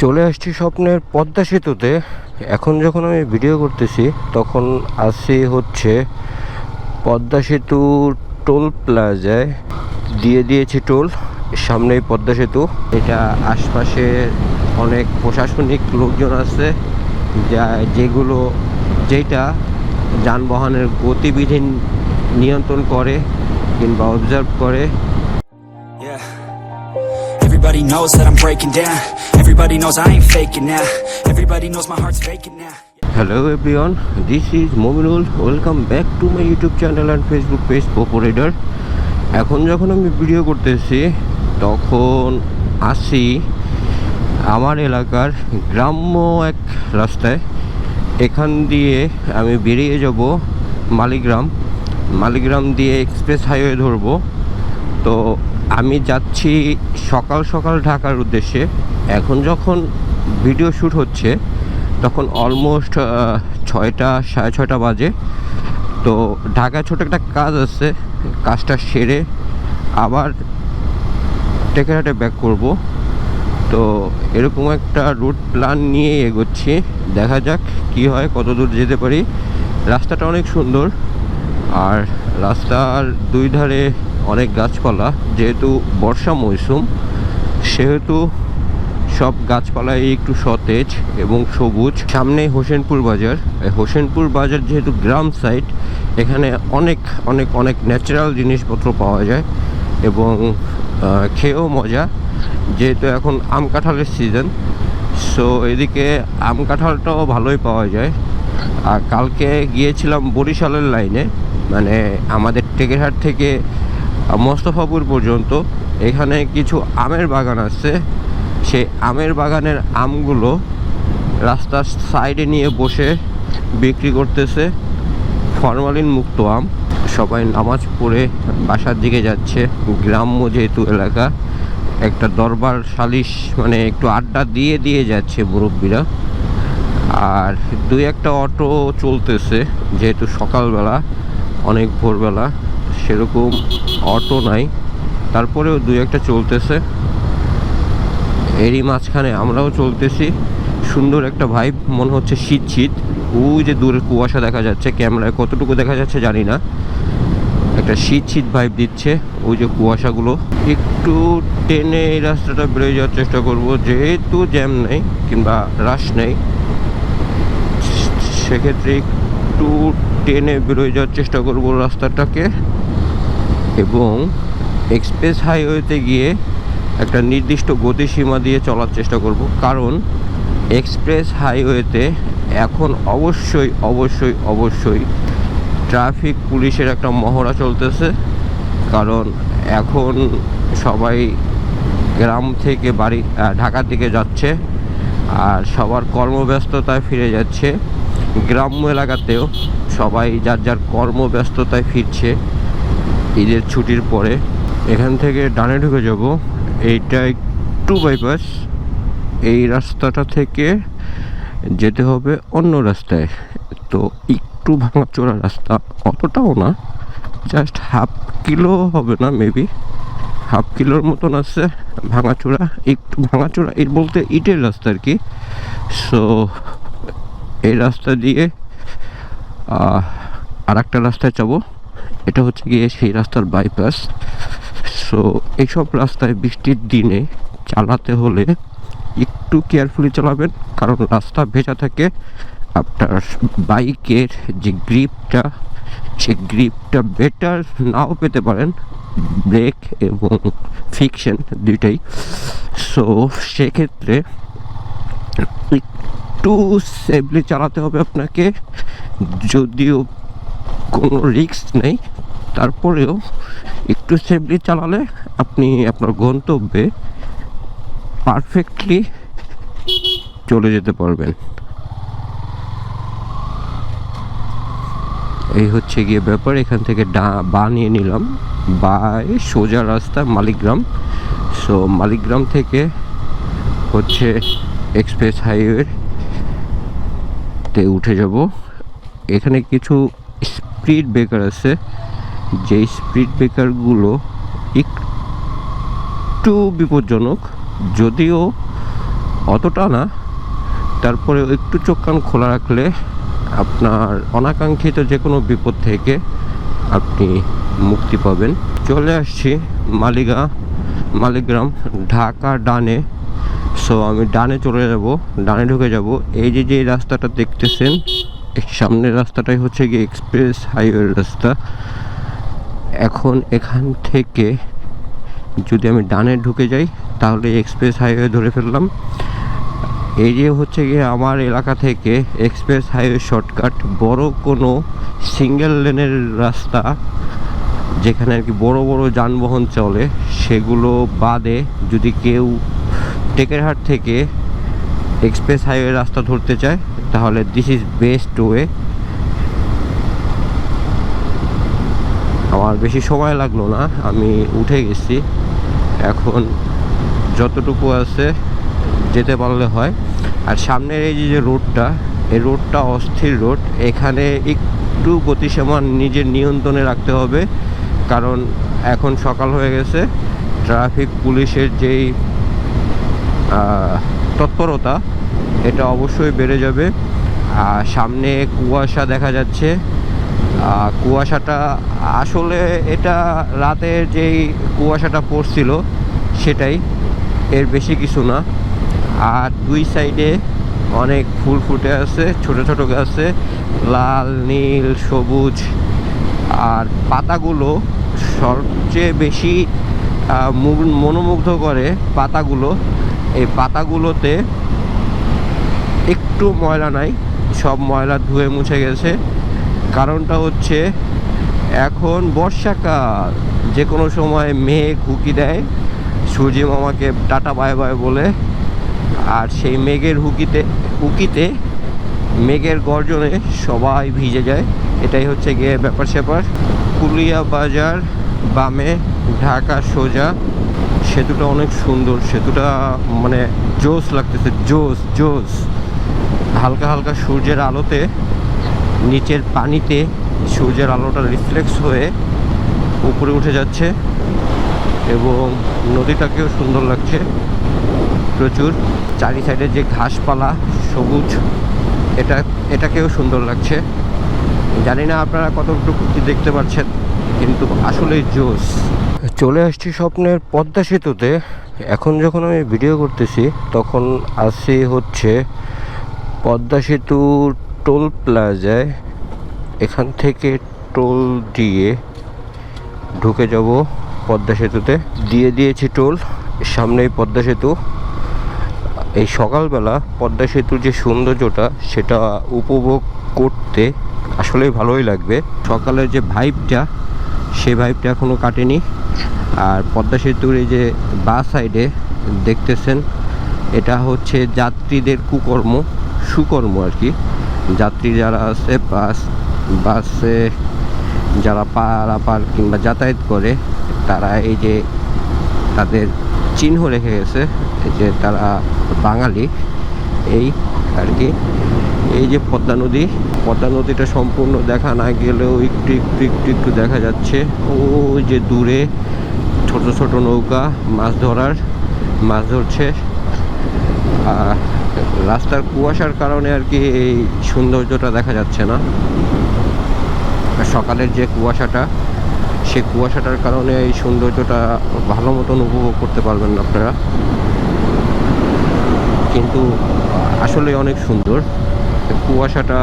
চলে আসছি স্বপ্নের পদ্মা সেতুতে। এখন যখন আমি ভিডিও করতেছি, তখন আসি হচ্ছে পদ্মা সেতু টোল প্লাজায়। দিয়ে দিয়েছি টোল, সামনেই পদ্মা সেতু। এটা আশপাশে অনেক প্রশাসনিক লোকজন আছে, যা যেগুলো যেটা যানবাহনের গতিবিধি নিয়ন্ত্রণ করে কিংবা অবজার্ভ করে. Everybody knows that I'm breaking down. Everybody knows I ain't faking now. Everybody knows my heart's vacant now. Hello everyone this is Mominul welcome back to my YouTube channel and Facebook page পপুলেটার এখন যখন আমি video করতেছি, তখন আসি আমার এলাকার গ্রাম্য এক রাস্তায় এখান দিয়ে আমি বেরিয়ে যাব মালিগ্রাম মালিগ্রাম দিয়ে এক্সপ্রেস হাইওয়ে ধরবো তো আমি যাচ্ছি সকাল সকাল ঢাকার উদ্দেশ্যে। এখন যখন ভিডিও শ্যুট হচ্ছে, তখন অলমোস্ট ছয়টা, সাড়ে ছয়টা বাজে। তো ঢাকায় ছোটো একটা কাজ আছে, কাজটা সেরে আবার টেকেরহাটে ব্যাক করব। তো এরকম একটা রুট প্ল্যান নিয়ে এগোচ্ছি। দেখা যাক কি হয়, কত দূর যেতে পারি। রাস্তাটা অনেক সুন্দর। আর রাস্তার দুই ধারে অনেক গাছপালা, যেহেতু বর্ষা মৌসুম, সেহেতু সব গাছপালাই একটু সতেজ এবং সবুজ। সামনে হোসেনপুর বাজার। হোসেনপুর বাজার যেহেতু গ্রাম সাইড এখানে অনেক অনেক অনেক ন্যাচারাল জিনিসপত্র পাওয়া যায় এবং খেয়েও মজা। যেহেতু এখন আম কাঁঠালের সিজন সো এদিকে আম কাঁঠালটাও ভালোই পাওয়া যায়। আর কালকে গিয়েছিলাম বরিশালের লাইনে মানে আমাদের টেকেরহাট থেকে মোস্তফাপুর পর্যন্ত এখানে কিছু আমের বাগান আছে। সেই আমের বাগানের আমগুলো রাস্তার সাইডে নিয়ে বসে বিক্রি করতেছে। ফরমালিন মুক্ত আম। সবাই নামাজ পড়ে বাসার দিকে যাচ্ছে। গ্রাম্য যেহেতু এলাকা, একটা দরবার সালিশ মানে একটু আড্ডা দিয়ে দিয়ে যাচ্ছে মুরব্বীরা। আর দুই একটা অটো চলতেছে, যেহেতু সকালবেলা, অনেক ভোরবেলা। সেরকম অটো নাই। তারপরেও দুই একটা চলতেছে। এরই মাঝখানে আমরাও চলতেছি। সুন্দর একটা ভাইব মনে হচ্ছে শীত শীত। ওই যে দূরের কুয়াশা দেখা যাচ্ছে, ক্যামেরায় কতটুকু দেখা যাচ্ছে জানি না। একটা শীত শীত ভাইব দিচ্ছে ওই যে কুয়াশাগুলো। একটু টেনে এই রাস্তাটা বেরোয় যাওয়ার চেষ্টা করব। যেহেতু জ্যাম নেই কিংবা রাশ নেই সেক্ষেত্রে একটু টেনে বেরোয় যাওয়ার চেষ্টা করব রাস্তাটাকে। এবং এক্সপ্রেস হাইওয়েতে গিয়ে একটা নির্দিষ্ট গতিসীমা দিয়ে চলার চেষ্টা করব। কারণ এক্সপ্রেস হাইওয়েতে এখন অবশ্যই অবশ্যই অবশ্যই ট্রাফিক, পুলিশের একটা মহড়া চলতেছে। কারণ এখন সবাই গ্রাম থেকে বাড়ি ঢাকার দিকে যাচ্ছে আর সবার কর্মব্যস্ততায় ফিরে যাচ্ছে। গ্রাম্য এলাকাতেও সবাই যার যার কর্মব্যস্ততায় ফিরছে। ঈদের ছুটির পরে এখান থেকে ডানে ঢুকে যাব। এইটা একটু বাইপাস এই রাস্তাটা থেকে যেতে হবে অন্য রাস্তায়। তো একটু ভাঙাচোরা রাস্তা, অতটাও না। জাস্ট হাফ কিলো হবে না মেবি হাফ কিলোর মতন আছে ভাঙাচোরা, একটু ভাঙাচোরা। এর বলতে ইটের রাস্তা আর কি। সো এই রাস্তা দিয়ে আর একটা রাস্তায় যাব। এটা হচ্ছে গিয়ে সেই রাস্তার বাইপাস সো এইসব রাস্তায় বৃষ্টির দিনে চালাতে হলে একটু কেয়ারফুলি চালাবেন, কারণ রাস্তা ভেজা থাকে। আপনার বাইকের যে গ্রিপটা সে গ্রিপটা বেটার নাও পেতে পারেন ব্রেক এবং ফিকশন দুইটাই। সো সেক্ষেত্রে একটু সেফলি চালাতে হবে আপনাকে। যদিও কোনো রিস্ক নেই। তারপরেও একটু সেফলি চালালে আপনি আপনার গন্তব্যে পারফেক্টলি চলে যেতে পারবেন। এই হচ্ছে গিয়ে ব্যাপার, এখান থেকে ডা, বা নিয়ে নিলাম। বাই সোজা রাস্তা মালিগ্রাম। সো মালিগ্রাম থেকে হচ্ছে এক্সপ্রেস হাইওয়ে তে উঠে যাব। এখানে কিছু স্পিড ব্রেকার আছে। যে স্পিড ব্রেকারগুলো একটু বিপজ্জনক, যদিও অতটা না তারপরে একটু চোখ কান খোলা রাখলে আপনার অনাকাঙ্ক্ষিত যে কোনো বিপদ থেকে আপনি মুক্তি পাবেন। চলে আসছি মালিগা, মালিগ্রাম, ঢাকা, ডানে। সো আমি ডানে চলে যাব, ডানে ঢুকে যাব। এই যে যে রাস্তাটা দেখতেছেন সামনের রাস্তাটাই হচ্ছে গিয়ে এক্সপ্রেস হাইওয়ে রাস্তা। এখন এখান থেকে যদি আমি ডানে ঢুকে যাই, তাহলে এক্সপ্রেস হাইওয়ে ধরে ফেললাম। এই যে হচ্ছে গিয়ে আমার এলাকা থেকে এক্সপ্রেস হাইওয়ে শর্টকাট বড় কোনো সিঙ্গেল লেনের রাস্তা, যেখানে আর কি বড় বড় যানবাহন চলে, সেগুলো বাদে যদি কেউ টেকেরহাট থেকে এক্সপ্রেস হাইওয়ে রাস্তা ধরতে চায় তাহলে দিস ইজ বেস্ট ওয়ে আমার বেশি সময় লাগল না, আমি উঠে গেছি। এখন যতটুকু আছে যেতে পারলে হয়। আর সামনের এই যে রোডটা, এই রোডটা অস্থির রোড। এখানে একটু গতিসীমা নিজের নিয়ন্ত্রণে রাখতে হবে, কারণ এখন সকাল হয়ে গেছে। ট্রাফিক, পুলিশের যেই তৎপরতা এটা অবশ্যই বেড়ে যাবে। আর সামনে কুয়াশা দেখা যাচ্ছে। কুয়াশাটা আসলে এটা রাতের যেই কুয়াশাটা পড়ছিল সেটাই, এর বেশি কিছু না। আর দুই সাইডে অনেক ফুল ফুটে আছে, ছোট ছোট গাছে, লাল, নীল, সবুজ। আর পাতাগুলো সবচেয়ে বেশি মনোমুগ্ধ করে পাতাগুলো। এই পাতাগুলোতে একটু ময়লা নাই, সব ময়লা ধুয়ে মুছে গেছে। কারণটা হচ্ছে, এখন বর্ষাকাল যে কোনো সময় মেঘ হুকি দেয়, সূর্যি মামাকে টাটা বাই বায় বলে, আর সেই মেঘের হুকিতে হুকিতে, মেঘের গর্জনে সবাই ভিজে যায়। এটাই হচ্ছে গিয়ে ব্যাপার স্যাপার। কুলিয়া বাজার, বামে ঢাকা সোজা, সেতুটা অনেক সুন্দর, সেতুটা মানে জোস লাগতেছে জোস জোস হালকা হালকা সূর্যের আলোতে, নিচের পানিতে সূর্যের আলোটা রিফ্লেক্স হয়ে উপরে উঠে যাচ্ছে এবং নদীটাকেও সুন্দর লাগছে। প্রচুর চারি সাইডে যে ঘাসপালা সবুজ, এটা, এটাকেও সুন্দর লাগছে। জানি না আপনারা কতটুকু কি দেখতে পাচ্ছেন, কিন্তু আসলে জোস চলে আসছি স্বপ্নের পদ্মা সেতুতে। এখন যখন আমি ভিডিও করতেছি, তখন আসি হচ্ছে পদ্মা সেতুর টোল প্লাজায় এখান থেকে টোল দিয়ে ঢুকে যাব পদ্মা সেতুতে। দিয়ে দিয়েছি টোল, সামনেই পদ্মা সেতু। এই সকালবেলা পদ্মা সেতুর যে সৌন্দর্যটা, সেটা উপভোগ করতে আসলেই ভালোই লাগবে। সকালের যে ভাইবটা সেই ভাইবটা এখনও কাটেনি। আর পদ্মা সেতুর এই যে বা সাইডে দেখতেছেন, এটা হচ্ছে যাত্রীদের কুকর্ম। সুকর্ম আর কি। যাত্রী যারা আছে, বাস, বাসে যারা পারাপার কিংবা যাতায়াত করে, তারা এই যে তাদের চিহ্ন রেখে গেছে যে তারা বাঙালি, এই আর কি। এই যে পদ্মা নদী, পদ্মা নদীটা সম্পূর্ণ দেখা না গেলেও একটু একটু একটু একটু দেখা যাচ্ছে। ওই যে দূরে ছোট ছোট নৌকা, মাছ ধরার, মাছ ধরছে। আর রাস্তার কুয়াশার কারণে আর কি এই সৌন্দর্যটা দেখা যাচ্ছে না। সকালের যে কুয়াশাটা সেই কুয়াশাটার কারণে এই সৌন্দর্যটা ভালো মতন উপভোগ করতে পারবেন আপনারা। কিন্তু আসলে অনেক সুন্দর। কুয়াশাটা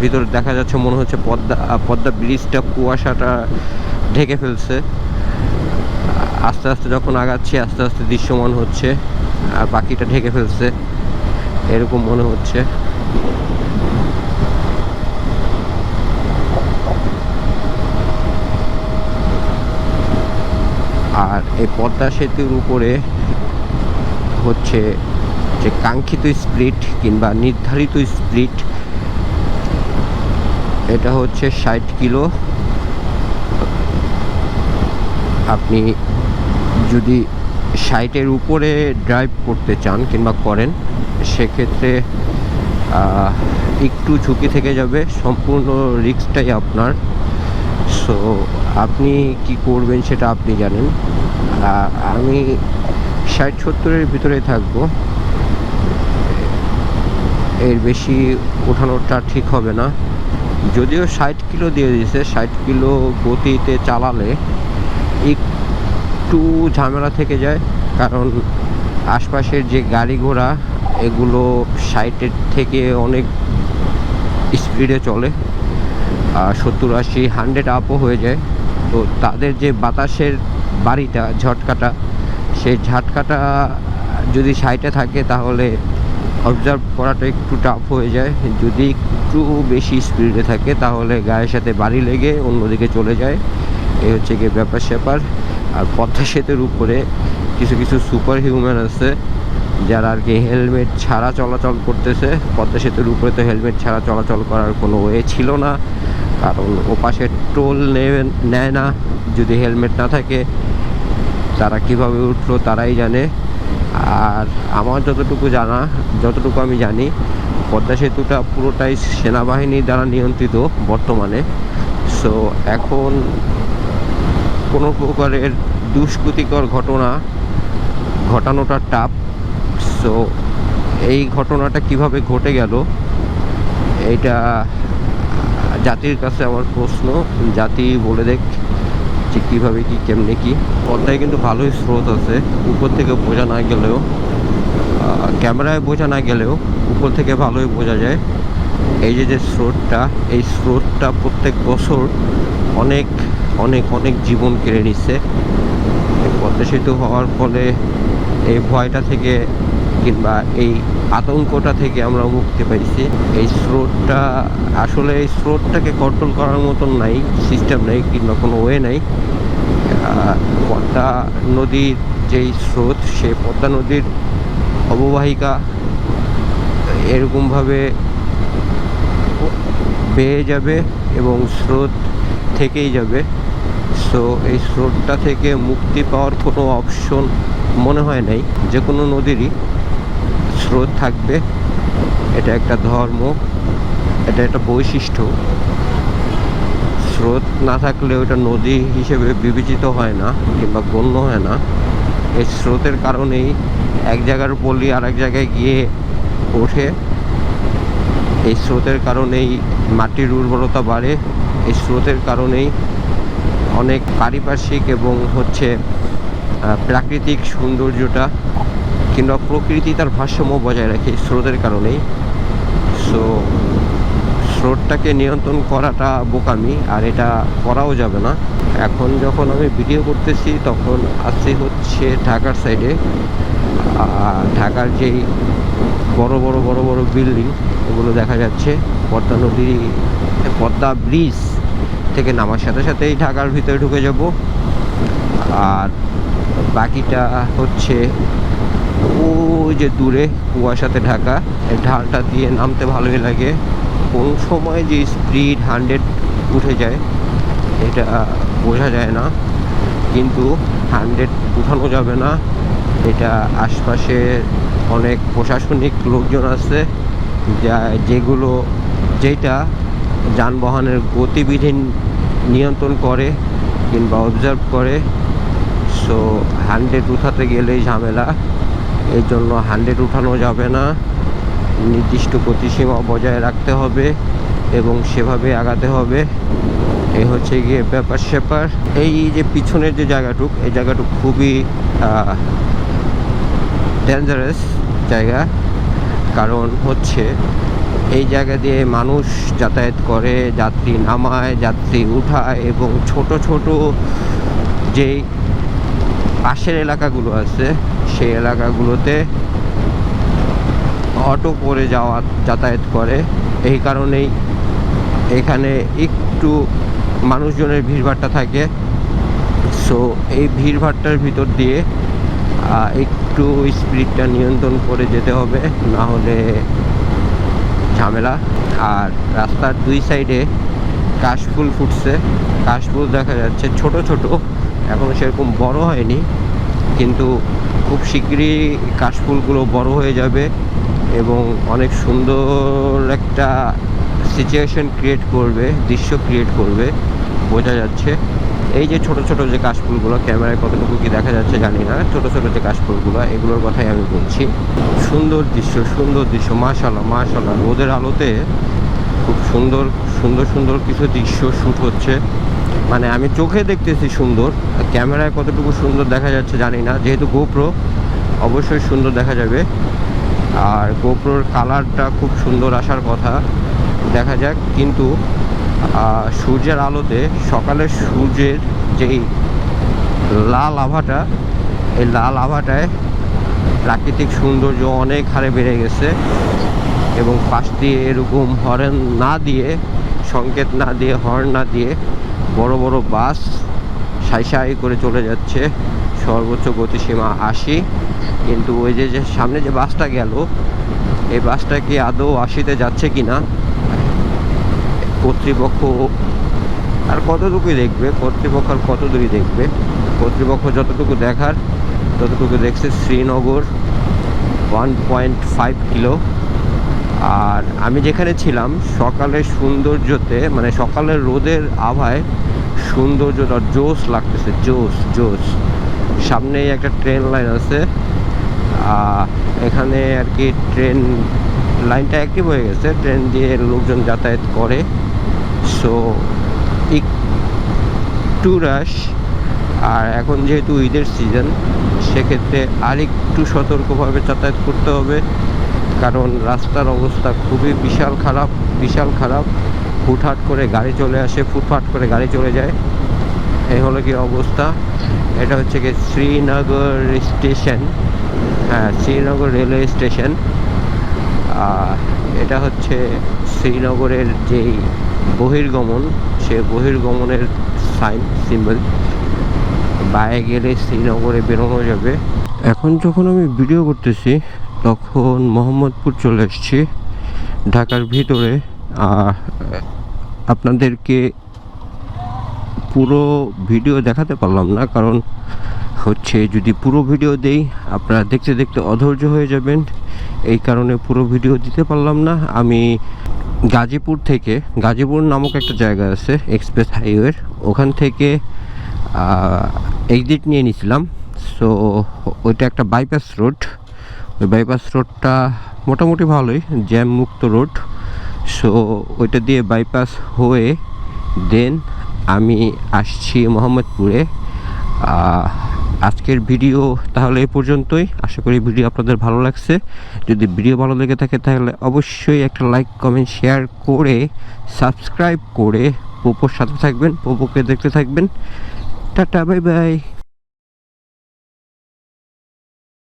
ভিতরে দেখা যাচ্ছে মনে হচ্ছে পদ্মা পদ্মা ব্রিজটা কুয়াশাটা ঢেকে ফেলছে। আস্তে আস্তে যখন আগাচ্ছি, আস্তে আস্তে দৃশ্যমান হচ্ছে, আর বাকিটা ঢেকে ফেলছে। এরকম মনে হচ্ছে। আর এই পদ্মা সেতুর উপরে হচ্ছে যে কাঙ্ক্ষিত স্প্লিট কিংবা নির্ধারিত স্প্লিট, এটা হচ্ছে ষাট কিলো। আপনি যদি ষাটের উপরে ড্রাইভ করতে চান কিংবা করেন সেক্ষেত্রে একটু ঝুঁকি থেকে যাবে। সম্পূর্ণ রিস্কটাই আপনার। সো আপনি কি করবেন সেটা আপনি জানেন। আমি ষাট সত্তরের ভিতরে থাকব। এর বেশি ওঠানোটা ঠিক হবে না। যদিও ষাট কিলো দিয়ে দিয়েছে, ষাট কিলো গতিতে চালালে একটু ঝামেলা থেকে যায়। কারণ আশপাশের যে গাড়ি ঘোড়া এগুলো ষাটের থেকে অনেক স্পিডে চলে। আর সত্তর আশি হান্ড্রেড আপও হয়ে যায়। তো তাদের যে বাতাসের বাড়িটা, ঝটকাটা, সেই ঝটকাটা যদি সাইটে থাকে, তাহলে অবজার্ভ করাটা একটু টাফ হয়ে যায়। যদি একটু বেশি স্পিডে থাকে, তাহলে গায়ের সাথে বাড়ি লেগে অন্যদিকে চলে যায়। এই হচ্ছে গিয়ে ব্যাপার স্যাপার আর পদ্মা সেতুর উপরে কিছু কিছু সুপার হিউম্যান আছে। যারা আর কি হেলমেট ছাড়া চলাচল করতেছে, পদ্মা সেতুর উপরে তো হেলমেট ছাড়া চলাচল করার কোনো ওয়ে ছিল না। কারণ ওপাশে টোল নেয় না। যদি হেলমেট না থাকে, তারা কীভাবে উঠল তারাই জানে। আর আমার যতটুকু জানা, যতটুকু আমি জানি, পদ্মা সেতুটা পুরোটাই সেনাবাহিনী দ্বারা নিয়ন্ত্রিত বর্তমানে। সো এখন কোনো প্রকারের দুষ্কৃতিকর ঘটনা ঘটানোটা টাফ সো এই ঘটনাটা কীভাবে ঘটে গেল, এইটা জাতির কাছে আমার প্রশ্ন। জাতি বলে দেখ যে কীভাবে কি, কেমনে কি। পদ্মায় কিন্তু ভালোই স্রোত আছে, উপর থেকে বোঝা না গেলেও ক্যামেরায় বোঝা না গেলেও উপর থেকে ভালোই বোঝা যায়। এই যে যে স্রোতটা, এই স্রোতটা প্রত্যেক বছর অনেক অনেক অনেক জীবন কেড়ে নিচ্ছে। পদ্মা সেতু হওয়ার ফলে এই ভয়টা থেকে কিংবা এই আতঙ্কটা থেকে আমরা মুক্তি পাইছি। এই স্রোতটা, আসলে এই স্রোতটাকে কন্ট্রোল করার মতন নাই সিস্টেম নেই, কিংবা কোনো ওয়ে নাই। পদ্মা নদীর যেই স্রোত সে পদ্মা নদীর অববাহিকা এরকমভাবে বেয়ে যাবে এবং স্রোত থেকেই যাবে। সো এই স্রোতটা থেকে মুক্তি পাওয়ার কোনো অপশন মনে হয় নাই যে কোনো নদীরই। স্রোত থাকবে। এটা একটা ধর্ম, এটা একটা বৈশিষ্ট্য। স্রোত না থাকলে ওটা নদী হিসেবে বিবেচিত হয় না কিংবা গণ্য হয় না। এই স্রোতের কারণেই এক জায়গার পল্লী আর এক জায়গায় গিয়ে ওঠে। এই স্রোতের কারণেই মাটির উর্বরতা বাড়ে। এই স্রোতের কারণেই অনেক পারিপার্শ্বিক এবং হচ্ছে প্রাকৃতিক সৌন্দর্যটা কিংবা প্রকৃতি তার ভারসাম্য বজায় রাখে স্রোতের কারণেই। সো স্রোতটাকে নিয়ন্ত্রণ করাটা বোকামি আর এটা করাও যাবে না। এখন যখন আমি ভিডিও করতেছি, তখন আসছি হচ্ছে ঢাকার সাইডে ঢাকার যেই বড় বড় বড় বড় বিল্ডিং, এগুলো দেখা যাচ্ছে। পদ্মা নদী, পদ্মা ব্রিজ থেকে নামার সাথে সাথেই ঢাকার ভিতরে ঢুকে যাব। আর বাকিটা হচ্ছে ওই যে দূরে কুয়াশাতে ঢাকা, এই ঢালটা দিয়ে নামতে ভালোই লাগে। কোন সময় যে স্পিড হান্ড্রেড উঠে যায়, এটা বোঝা যায় না। কিন্তু হান্ড্রেড উঠানো যাবে না। এটা আশপাশে অনেক প্রশাসনিক লোকজন আছে, যা যেগুলো, যেটা যানবাহনের গতিবিধি নিয়ন্ত্রণ করে কিংবা অবজার্ভ করে। সো হান্ড্রেড উঠাতে গেলেই ঝামেলা। এই জন্য হান্ড্রেড উঠানো যাবে না। নির্দিষ্ট গতিসীমা বজায় রাখতে হবে এবং সেভাবে আগাতে হবে। এই হচ্ছে গিয়ে ব্যাপার স্যাপার। এই যে পিছনের যে জায়গাটুক, এই জায়গাটুক খুবই ডেঞ্জারাস জায়গা। কারণ হচ্ছে এই জায়গা দিয়ে মানুষ যাতায়াত করে, যাত্রী নামায়, যাত্রী উঠায় এবং ছোট ছোট যেই পাশের এলাকাগুলো আছে সেই এলাকাগুলোতে অটো করে যাওয়া, যাতায়াত করে। এই কারণেই এখানে একটু মানুষজনের ভিড়ভাট্টা থাকে। সো এই ভিড়ভাট্টার ভিতর দিয়ে একটু স্পিডটা নিয়ন্ত্রণ করে যেতে হবে, না হলে ঝামেলা। আর রাস্তার দুই সাইডে কাশফুল ফুটছে। কাশফুল দেখা যাচ্ছে ছোট ছোট। এখনও সেরকম বড় হয়নি। কিন্তু খুব শীঘ্রই কাশফুলগুলো বড় হয়ে যাবে এবং অনেক সুন্দর একটা সিচুয়েশন ক্রিয়েট করবে, দৃশ্য ক্রিয়েট করবে, বোঝা যাচ্ছে। এই যে ছোট ছোট যে কাশফুলগুলো, ক্যামেরায় কতটুকু কি দেখা যাচ্ছে জানি না, ছোট ছোট যে কাশফুলগুলো, এগুলোর কথাই আমি বলছি। সুন্দর দৃশ্য সুন্দর দৃশ্য মাশাল্লাহ মাশাল্লাহ রোদের আলোতে খুব সুন্দর সুন্দর সুন্দর কিছু দৃশ্য শ্যুট হচ্ছে। মানে আমি চোখে দেখতেছি সুন্দর ক্যামেরায় কতটুকু সুন্দর দেখা যাচ্ছে জানি না, যেহেতু গোপ্রো অবশ্যই সুন্দর দেখা যাবে। আর গোপ্রোর কালারটা খুব সুন্দর আসার কথা, দেখা যাক, কিন্তু সূর্যের আলোতে সকালের সূর্যের যেই লাল আভাটা, এই লাল আভাটায় প্রাকৃতিক সৌন্দর্য অনেক হারে বেড়ে গেছে এবং পাশ দিয়ে এরকম হর্ন না দিয়ে, সংকেত না দিয়ে, হর্ন না দিয়ে বড় বড় বাস সাই সাই করে চলে যাচ্ছে। সর্বোচ্চ গতিসীমা আশি। কিন্তু ওই যে যে সামনে যে বাসটা গেল, এই বাসটা কি আদৌ আশিতে যাচ্ছে কি না কর্তৃপক্ষ আর কতটুকুই দেখবে? কর্তৃপক্ষ আর কত দূরই দেখবে? কর্তৃপক্ষ যতটুকু দেখার, ততটুকু দেখছে Srinagar one point five kilo আর আমি যেখানে ছিলাম, সকালের সৌন্দর্যতে মানে সকালের রোদের আভায় সৌন্দর্যটা জোস লাগতেছে জোস জোস সামনেই একটা ট্রেন লাইন আছে। এখানে আর কি ট্রেন, লাইনটা অ্যাক্টিভ হয়ে গেছে, ট্রেন দিয়ে লোকজন যাতায়াত করে। সো একটু রাশ আর এখন যেহেতু ঈদের সিজন সেক্ষেত্রে আরেকটু সতর্কভাবে যাতায়াত করতে হবে। কারণ রাস্তার অবস্থা খুবই বিশাল খারাপ বিশাল খারাপ। হুটহাট করে গাড়ি চলে আসে ফুটফাট করে গাড়ি চলে যায়। এই হলো কি অবস্থা। এটা হচ্ছে কি শ্রীনগর স্টেশন। হ্যাঁ শ্রীনগর রেলওয়ে স্টেশন। এটা হচ্ছে শ্রীনগরের যেই বহির্গমন, সে বহির্গমনের সাইন, সিম্বল। বাইরে গেলে শ্রীনগরে বেরোনো যাবে। এখন যখন আমি ভিডিও করতেছি তখন মোহাম্মদপুর চলে এসেছি। ঢাকার ভিতরে। আপনাদেরকে পুরো ভিডিও দেখাতে পারলাম না, কারণ হচ্ছে যদি পুরো ভিডিও দেই, আপনারা দেখতে দেখতে অধৈর্য হয়ে যাবেন। এই কারণে পুরো ভিডিও দিতে পারলাম না। আমি গাজীপুর থেকে, গাজীপুর নামক একটা জায়গা আছে, এক্সপ্রেস হাইওয়ের। ওখান থেকে এক্সিট নিয়ে নিয়েছিলাম সো ওইটা একটা বাইপাস রোড বাইপাস রোডটা মোটামুটি ভালোই জ্যাম মুক্ত রোড সো ওইটা দিয়ে বাইপাস হয়ে দেন আমি আসছি মোহাম্মদপুরে। আজকের ভিডিও তাহলে এ পর্যন্তই। আশা করি ভিডিও আপনাদের ভালো লাগছে। যদি ভিডিও ভালো লেগে থাকে তাহলে অবশ্যই একটা লাইক কমেন্ট শেয়ার করে সাবস্ক্রাইব করে পোপোর সাথে থাকবেন, পোপোকে দেখতে থাকবেন। Tata bye bye